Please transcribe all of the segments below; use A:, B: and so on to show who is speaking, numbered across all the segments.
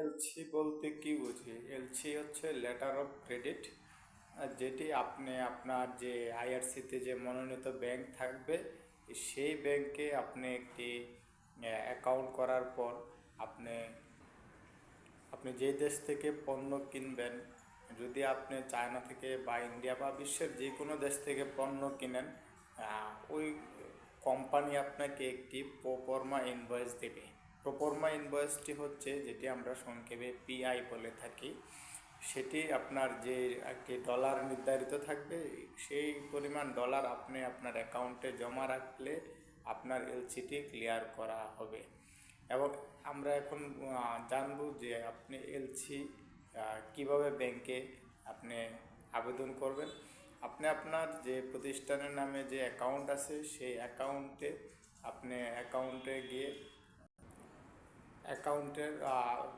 A: LC বলতে কি বুঝি? এলসি হচ্ছে লেটার অফ ক্রেডিট যেটি আপনি আপনার যে আইআরসিতে যে মনোনীত ব্যাংক থাকবে, সেই ব্যাংকে আপনি একটি অ্যাকাউন্ট করার পর আপনি আপনি যে দেশ থেকে পণ্য কিনবেন, যদি আপনি চায়না থেকে বা ইন্ডিয়া বা বিশ্বের যে কোনো দেশ থেকে পণ্য কিনেন ওই কোম্পানি আপনাকে একটি প্রোপরমা ইনভয়েস দেবে। প্রোপরমা ইনভয়েসটি হচ্ছে যেটি আমরা সংক্ষেপে পিআই বলে থাকি। সেটি আপনার যে একটি ডলার নির্ধারিত থাকবে, সেই পরিমাণ ডলার আপনি আপনার অ্যাকাউন্টে জমা রাখলে আপনার এলসিটি ক্লিয়ার করা হবে। এবং আমরা এখন জানব যে আপনি এলসি কীভাবে ব্যাংকে আপনি আবেদন করবেন। আপনি আপনার যে প্রতিষ্ঠানের নামে যে অ্যাকাউন্ট আছে, সেই অ্যাকাউন্টে আপনি অ্যাকাউন্টে গিয়ে অ্যাকাউন্টের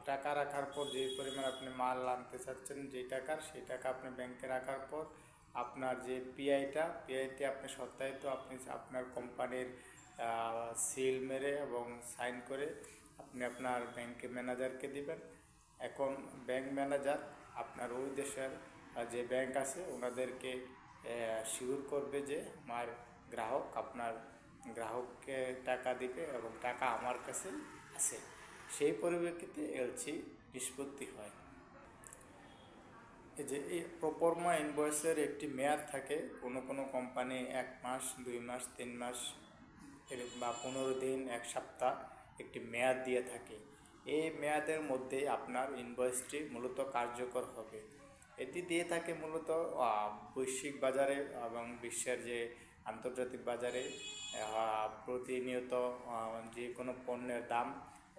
A: টাকা রাখার পর যে পরিমাণ আপনি মাল আনতে চাচ্ছেন, যে টাকার সেই টাকা আপনি ব্যাংকে রাখার পর আপনার যে পিআইটা পিআইটি আপনি সত্যায়িত আপনি আপনার কোম্পানির সিল মেরে এবং সাইন করে আপনি আপনার ব্যাংকে ম্যানেজারকে দিবেন। এখন ব্যাংক ম্যানেজার আপনার ওই দেশের যে ব্যাংক আছে, ওনাদেরকে শিওর করবে যে আমার গ্রাহক আপনার গ্রাহককে টাকা দিবে এবং টাকা আমার কাছে আছে। সেই পরিপ্রেক্ষিতে এলসি নিষ্পত্তি হয়। যে এই প্রপরমা ইনভয়েসের একটি মেয়াদ থাকে, কোনো কোনো কোম্পানি এক মাস, দুই মাস, তিন মাস বা পনেরো দিন, এক সপ্তাহ একটি মেয়াদ দিয়ে থাকে। এই মেয়াদের মধ্যে আপনার ইনভয়েসটি মূলত কার্যকর হবে। এটি দিয়ে থাকে মূলত বৈশ্বিক বাজারে এবং বিশ্বের যে আন্তর্জাতিক বাজারে প্রতিনিয়ত যে কোনো পণ্যের দাম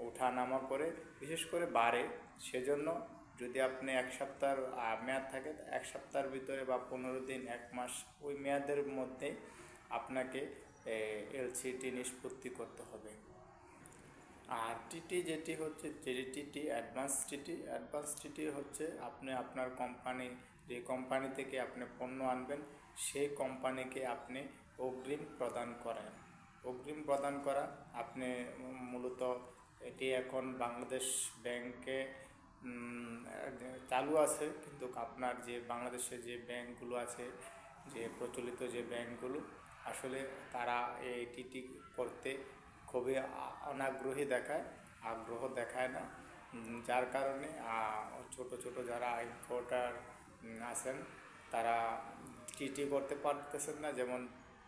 A: ওঠানামা করে, বিশেষ করে বাড়ে সেজন্য যদি আপনি এক সপ্তাহের মেয়াদ থাকে এক সপ্তাহের ভিতরে বা পনেরো দিন, এক মাস, ওই মেয়াদের মধ্যে আপনাকে এলসিটি নিষ্পত্তি করতে হবে। আর টিটি যেটি হচ্ছে TT, advance TT advance TT হচ্ছে আপনি আপনার কোম্পানি, যে কোম্পানি থেকে আপনি পণ্য আনবেন, সেই কোম্পানিকে আপনি অগ্রিম প্রদান করেন। অগ্রিম প্রদান করা আপনি মূলত এটি এখন বাংলাদেশ ব্যাংকে চালু আছে। কিন্তু আপনার যে বাংলাদেশে যে ব্যাংকগুলো আছে, যে প্রচলিত যে ব্যাংকগুলো, আসলে তারা এই টিটি করতে খুবই অনাগ্রহী দেখায়, আগ্রহ দেখায় না। যার কারণে ছোট ছোট যারা ইম্পোর্টার আছেন, তারা টিটি করতে পারতেছেন না। যেমন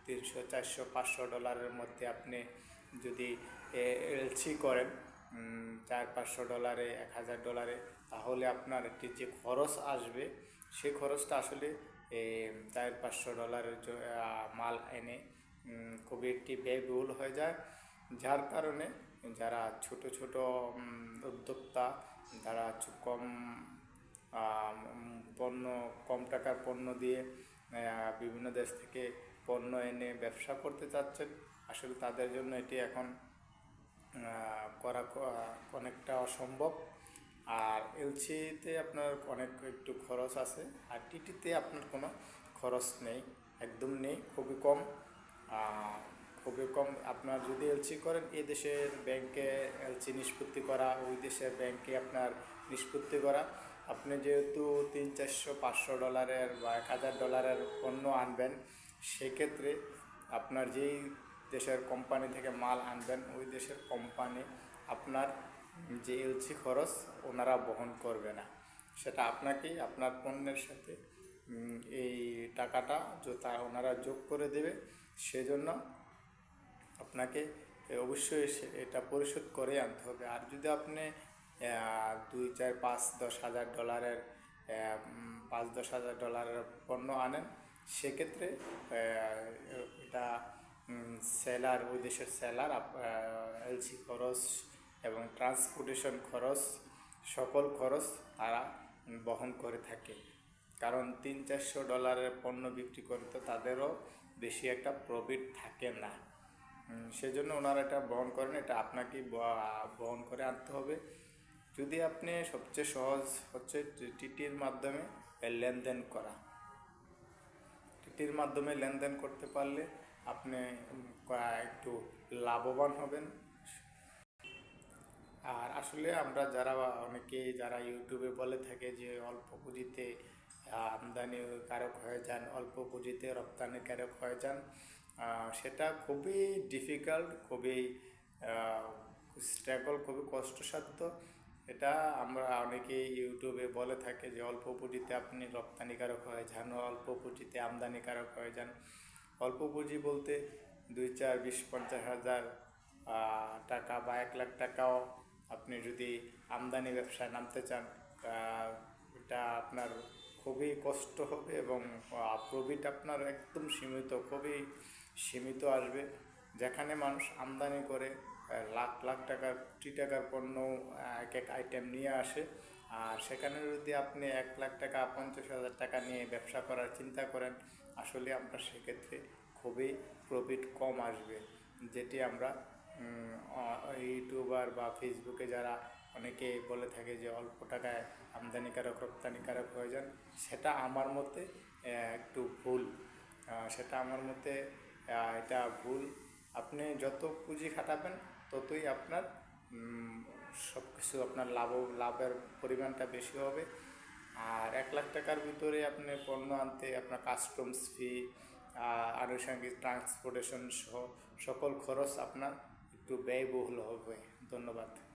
A: তিনশো, চারশো, পাঁচশো ডলারের মধ্যে আপনি যদি এলসি করেন চার পাঁচশো ডলারে, এক হাজার ডলারে, তাহলে আপনার একটি যে খরচ আসবে সেই খরচটা আসলে চার পাঁচশো ডলারের মাল এনে খুবই একটি ব্যয়বহুল হয়ে যায়। যার কারণে যারা ছোট ছোট উদ্যোক্তা, যারা কম পণ্য, কম টাকার পণ্য দিয়ে বিভিন্ন দেশ থেকে পণ্য এনে ব্যবসা করতে চাচ্ছেন আসলে তাদের জন্য এটি এখন করা অনেকটা অসম্ভব। আর এলসিতে আপনার অনেক একটু খরচ আছে, আর টিটিতে আপনার কোনো খরচ নেই, একদম নেই, খুবই কম। খুবই কম, আপনার যদি এলসি করেন এই দেশের ব্যাংকে এলসি নিষ্পত্তি করা, ওই দেশের ব্যাংকে আপনার নিষ্পত্তি করা। আপনি যেহেতু তিন, চারশো, পাঁচশো ডলারের বা এক হাজার ডলারের পণ্য আনবেন, সেক্ষেত্রে আপনার যেই দেশের কোম্পানি থেকে মাল আনবেন, ওই দেশের কোম্পানি আপনার যে এলসি খরচ ওনারা বহন করবে না। সেটা আপনাকেই, আপনার পণ্যের সাথে এই টাকাটা তা ওনারা যোগ করে দেবে। সেজন্য আপনাকে অবশ্যই এটা পরিশোধ করে আনতে হবে। আর যদি আপনি দুই, চার, পাঁচ, দশ হাজার ডলারের পাঁচ, দশ হাজার ডলারের পণ্য আনেন, সেক্ষেত্রে এটা সেলার, ওই দেশের সেলার এলসি খরচ এবং ট্রান্সপোর্টেশন খরচ, সকল খরচ তারা বহন করে থাকে। কারণ তিন চারশো ডলারের পণ্য বিক্রি করতে তাদেরও বেশি একটা প্রফিট থাকে না। সেজন্য ওনারা এটা বহন করেন, এটা আপনাকে বহন করে আনতে হবে। যদি আপনি সবচেয়ে সহজ হচ্ছে টিটির মাধ্যমে লেনদেন করা। টিটির মাধ্যমে লেনদেন করতে পারলে আপনি একটু লাভবান হবেন। আর আসলে আমরা যারা অনেকেই যারা ইউটিউবে বলে থাকে যে অল্প পুঁজিতে আমদানি কারক হয়ে যান, অল্প পুঁজিতে রপ্তানি কারক হয়ে যান সেটা খুবই ডিফিকাল্ট খুবই স্ট্রাগল খুবই কষ্টসাধ্য। এটা আমরা অনেকেই ইউটিউবে বলে থাকে যে অল্প পুঁজিতে আপনি রপ্তানিকারক হয়ে যান, অল্প পুঁজিতে আমদানিকারক হয়ে যান। অল্প পুঁজি বলতে দুই চার, বিশ, পঞ্চাশ হাজার টাকা বা এক লাখ টাকাও আপনি যদি আমদানি ব্যবসায় নামতে চান এটা আপনার খুবই কষ্ট হবে এবং প্রফিট আপনার একদম সীমিত, খুবই সীমিত আসবে। যেখানে মানুষ আমদানি করে লাখ লাখ টাকার কোটি টাকার পণ্য এক এক আইটেম নিয়ে আসে, আর সেখানে যদি আপনি এক লাখ টাকা, পঞ্চাশ হাজার টাকা নিয়ে ব্যবসা করার চিন্তা করেন আসলে আপনার সেক্ষেত্রে খুবই প্রফিট কম আসবে। যেটি আমরা ইউটিউবার বা ফেসবুকে যারা অনেকে বলে থাকে যে অল্প টাকায় আমদানিকারক, রপ্তানিকারক হয়ে যান, সেটা আমার মতে একটু ভুল। সেটা আমার মতে এটা ভুল। আপনি যত পুঁজি খাটাবেন, ততই আপনার সব কিছু আপনার লাভ, লাভের পরিমাণটা বেশি হবে। আর এক লাখ টাকার ভিতরে আপনি পণ্য আনতে, আপনার কাস্টমস ফি আনুষঙ্গিক ট্রান্সপোর্টেশন সহ সকল খরচ আপনার একটু ব্যয়বহুল হবে। ধন্যবাদ।